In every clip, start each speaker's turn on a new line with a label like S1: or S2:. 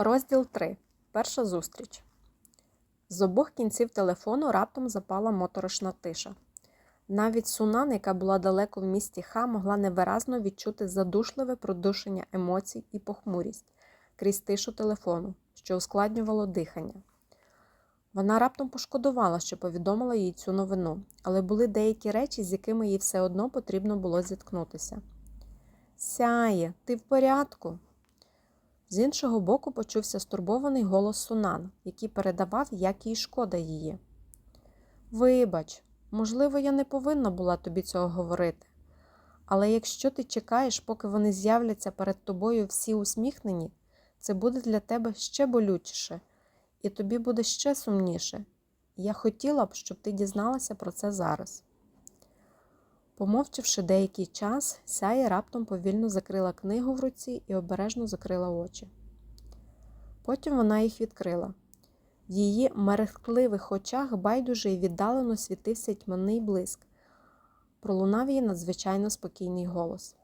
S1: Розділ 3. Перша зустріч. З обох кінців телефону раптом запала моторошна тиша. Навіть Сунан, яка була далеко в місті Ха, могла невиразно відчути задушливе продушення емоцій і похмурість крізь тишу телефону, що ускладнювало дихання. Вона раптом пошкодувала, що повідомила їй цю новину, але були деякі речі, з якими їй все одно потрібно було зіткнутися. Сяє, ти в порядку? З іншого боку почувся стурбований голос Сунан, який передавав, як їй шкода її. Вибач, можливо, я не повинна була тобі цього говорити. Але якщо ти чекаєш, поки вони з'являться перед тобою всі усміхнені, це буде для тебе ще болючіше, і тобі буде ще сумніше. Я хотіла б, щоб ти дізналася про це зараз. Помовчавши деякий час, сяє раптом повільно закрила книгу в руці і обережно закрила очі. Потім вона їх відкрила. В її мерехтливих очах байдуже й віддалено світився тьмяний блиск. Пролунав її надзвичайно спокійний голос.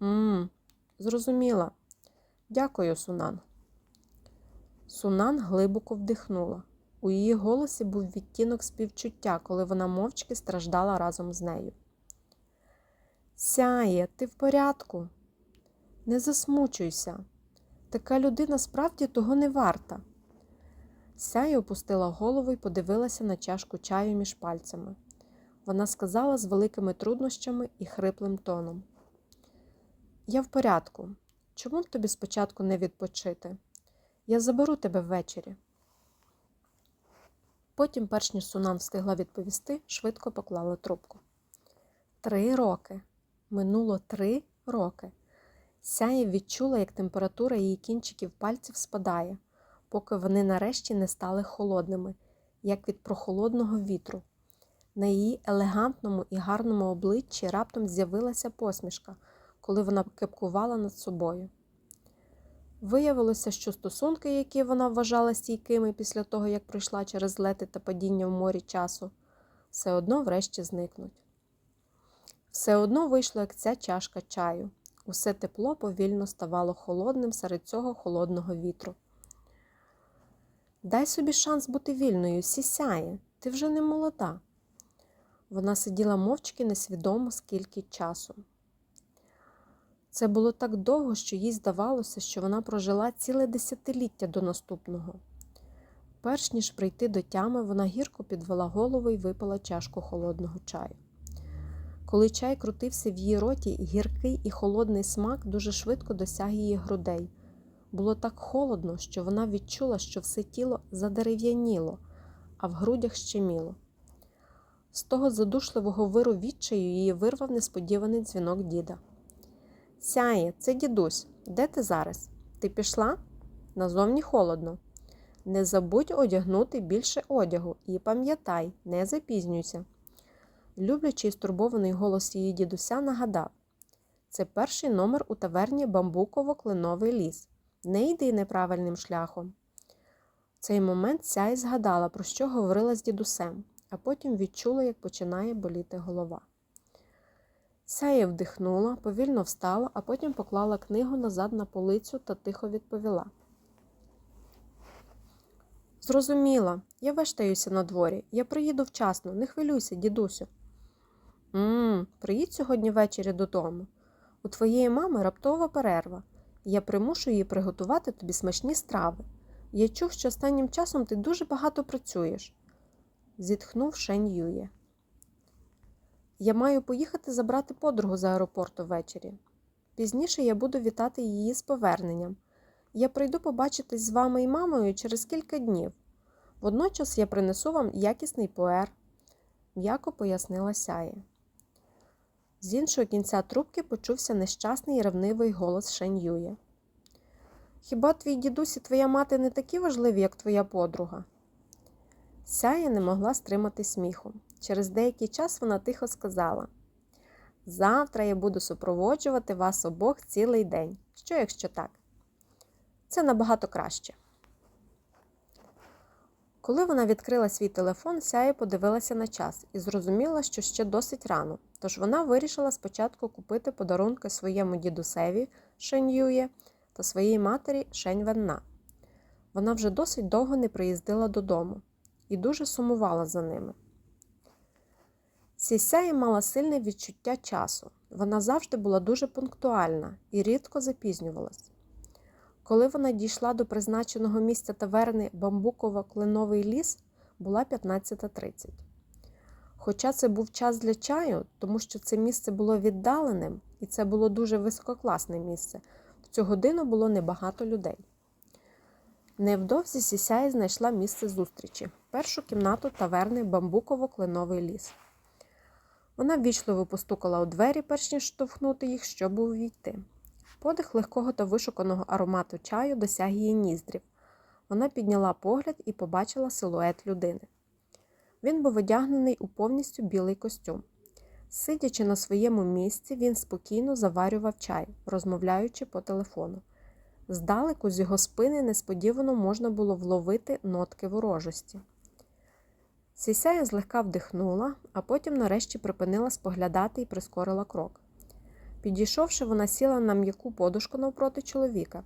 S1: Мм, зрозуміла. Дякую, Сунан. Сунан глибоко вдихнула. У її голосі був відтінок співчуття, коли вона мовчки страждала разом з нею. Сяє, ти в порядку? Не засмучуйся. Така людина справді того не варта. Сяє опустила голову і подивилася на чашку чаю між пальцями. Вона сказала з великими труднощами і хриплим тоном. Я в порядку. Чому б тобі спочатку не відпочити? Я заберу тебе ввечері. Потім, перш ніж Сунан встигла відповісти, швидко поклала трубку. Три роки. Минуло три роки. Сяє відчула, як температура її кінчиків пальців спадає, поки вони нарешті не стали холодними, як від прохолодного вітру. На її елегантному і гарному обличчі раптом з'явилася посмішка, коли вона кепкувала над собою. Виявилося, що стосунки, які вона вважала стійкими після того, як пройшла через лети та падіння в морі часу, все одно врешті зникнуть. Все одно вийшло, як ця чашка чаю. Усе тепло повільно ставало холодним серед цього холодного вітру. Дай собі шанс бути вільною, сісяє, ти вже не молода. Вона сиділа мовчки несвідомо скільки часу. Це було так довго, що їй здавалося, що вона прожила ціле десятиліття до наступного. Перш ніж прийти до тями, вона гірко підвела голову і випила чашку холодного чаю. Коли чай крутився в її роті, гіркий і холодний смак дуже швидко досяг її грудей. Було так холодно, що вона відчула, що все тіло задерев'яніло, а в грудях щеміло. З того задушливого виру відчаю її вирвав несподіваний дзвінок діда. Сяє, це дідусь. Де ти зараз? Ти пішла? Назовні холодно. Не забудь одягнути більше одягу і пам'ятай, не запізнюйся. Люблячий стурбований голос її дідуся нагадав це перший номер у таверні Бамбуково-Кленовий ліс. Не йди неправильним шляхом. В цей момент сяй згадала, про що говорила з дідусем, а потім відчула, як починає боліти голова. Сяє вдихнула, повільно встала, а потім поклала книгу назад на полицю та тихо відповіла. Зрозуміла, я вештаюся на дворі. Я приїду вчасно, не хвилюйся, дідусю. Мм, приїдь сьогодні ввечері додому. У твоєї мами раптова перерва. Я примушу її приготувати тобі смачні страви. Я чув, що останнім часом ти дуже багато працюєш, зітхнув Шень Ює. Я маю поїхати забрати подругу з аеропорту ввечері. Пізніше я буду вітати її з поверненням. Я прийду побачитись з вами і мамою через кілька днів. Водночас я принесу вам якісний пуер, м'яко пояснила сяє. З іншого кінця трубки почувся нещасний ревнивий голос Шень Ює. Хіба твій дідусь і твоя мати не такі важливі, як твоя подруга? Сяя не могла стримати сміху. Через деякий час вона тихо сказала: Завтра я буду супроводжувати вас обох цілий день. Що, якщо так? Це набагато краще. Коли вона відкрила свій телефон, сяє подивилася на час і зрозуміла, що ще досить рано, тож вона вирішила спочатку купити подарунки своєму дідусеві Шеньює та своїй матері Шень Венна. Вона вже досить довго не приїздила додому і дуже сумувала за ними. Сісяя мала сильне відчуття часу. Вона завжди була дуже пунктуальна і рідко запізнювалась. Коли вона дійшла до призначеного місця таверни Бамбуково-Кленовий ліс, була 15.30. Хоча це був час для чаю, тому що це місце було віддаленим і це було дуже висококласне місце, в цю годину було небагато людей. Невдовзі Сісяя знайшла місце зустрічі першу кімнату таверни Бамбуково-Кленовий ліс. Вона ввічливо постукала у двері, перш ніж штовхнути їх, щоб увійти. Подих легкого та вишуканого аромату чаю досяг її ніздрів. Вона підняла погляд і побачила силует людини. Він був одягнений у повністю білий костюм. Сидячи на своєму місці, він спокійно заварював чай, розмовляючи по телефону. Здалеку з його спини несподівано можна було вловити нотки ворожості. Сісяя злегка вдихнула, а потім нарешті припинила споглядати і прискорила крок. Підійшовши, вона сіла на м'яку подушку навпроти чоловіка.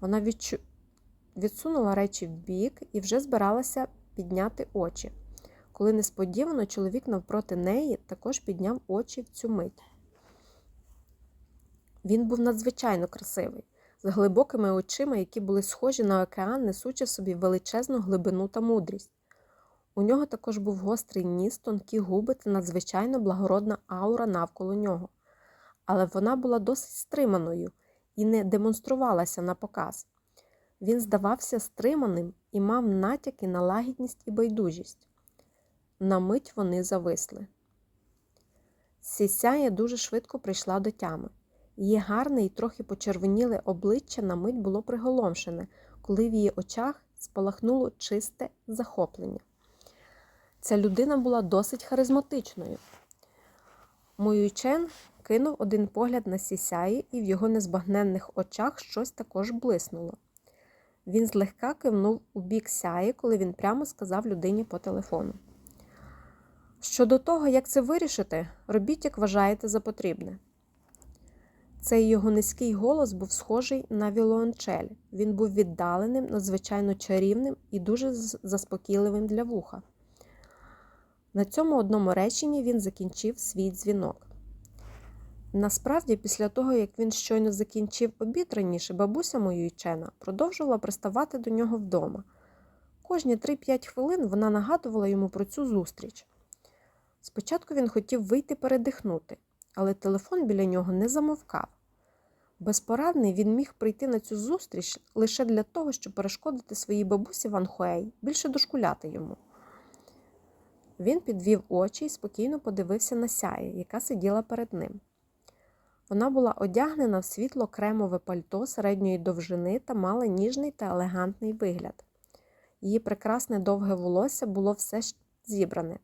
S1: Вона відчу... відсунула речі вбік і вже збиралася підняти очі, коли несподівано чоловік навпроти неї також підняв очі в цю мить. Він був надзвичайно красивий, з глибокими очима, які були схожі на океан, несучи в собі величезну глибину та мудрість. У нього також був гострий ніс, тонкі губи та надзвичайно благородна аура навколо нього. Але вона була досить стриманою і не демонструвалася на показ. Він здавався стриманим і мав натяки на лагідність і байдужість. На мить вони зависли. Сісяя дуже швидко прийшла до тями. Її гарне і трохи почервоніле обличчя на мить було приголомшене, коли в її очах спалахнуло чисте захоплення. Ця людина була досить харизматичною. Моюйчен кинув один погляд на сісяї, і в його незбагненних очах щось також блиснуло. Він злегка кивнув у бік сяї, коли він прямо сказав людині по телефону. Щодо того, як це вирішити, робіть, як вважаєте за потрібне. Цей його низький голос був схожий на вілончель. Він був віддаленим, надзвичайно чарівним і дуже заспокійливим для вуха. На цьому одному реченні він закінчив свій дзвінок. Насправді, після того, як він щойно закінчив обід раніше, бабуся Моюйчена продовжувала приставати до нього вдома. Кожні 3-5 хвилин вона нагадувала йому про цю зустріч. Спочатку він хотів вийти передихнути, але телефон біля нього не замовкав. Безпорадний він міг прийти на цю зустріч лише для того, щоб перешкодити своїй бабусі Ван Хуей, більше дошкуляти йому. Він підвів очі і спокійно подивився на сяє, яка сиділа перед ним. Вона була одягнена в світло кремове пальто середньої довжини та мала ніжний та елегантний вигляд. Її прекрасне довге волосся було все зібране,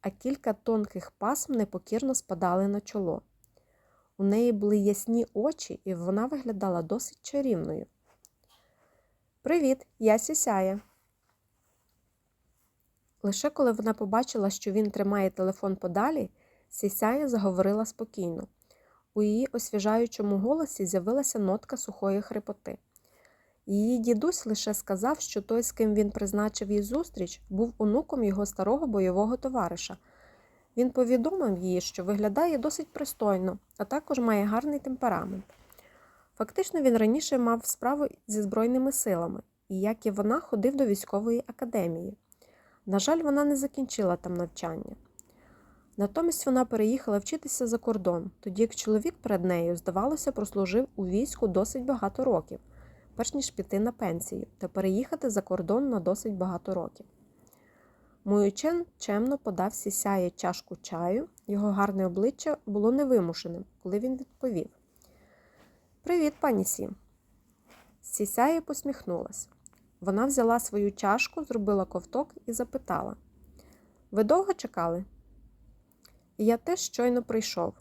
S1: а кілька тонких пасм непокірно спадали на чоло. У неї були ясні очі, і вона виглядала досить чарівною. Привіт, я сісяя. Лише коли вона побачила, що він тримає телефон подалі, сісяя заговорила спокійно. У її освіжаючому голосі з'явилася нотка сухої хрипоти. Її дідусь лише сказав, що той, з ким він призначив їй зустріч, був онуком його старого бойового товариша. Він повідомив їй, що виглядає досить пристойно, а також має гарний темперамент. Фактично, він раніше мав справу зі Збройними силами, і, як і вона, ходив до військової академії. На жаль, вона не закінчила там навчання. Натомість вона переїхала вчитися за кордон, тоді як чоловік перед нею, здавалося, прослужив у війську досить багато років, перш ніж піти на пенсію та переїхати за кордон на досить багато років. Моючен чемно подав сісяє чашку чаю, його гарне обличчя було невимушеним, коли він відповів: Привіт, пані Сі. Сісяє посміхнулась. Вона взяла свою чашку, зробила ковток і запитала: Ви довго чекали? Я теж щойно прийшов.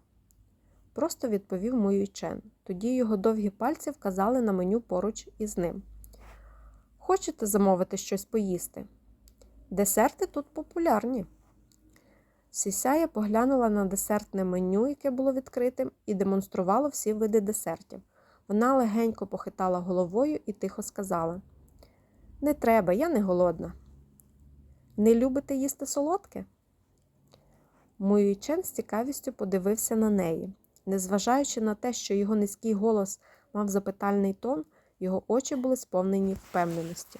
S1: Просто відповів Моюйчен. Тоді його довгі пальці вказали на меню поруч із ним. Хочете замовити щось поїсти? Десерти тут популярні. Сісяя поглянула на десертне меню, яке було відкритим, і демонструвало всі види десертів. Вона легенько похитала головою і тихо сказала: Не треба, я не голодна. Не любите їсти солодке? Муй Чен з цікавістю подивився на неї. Незважаючи на те, що його низький голос мав запитальний тон, його очі були сповнені впевненості.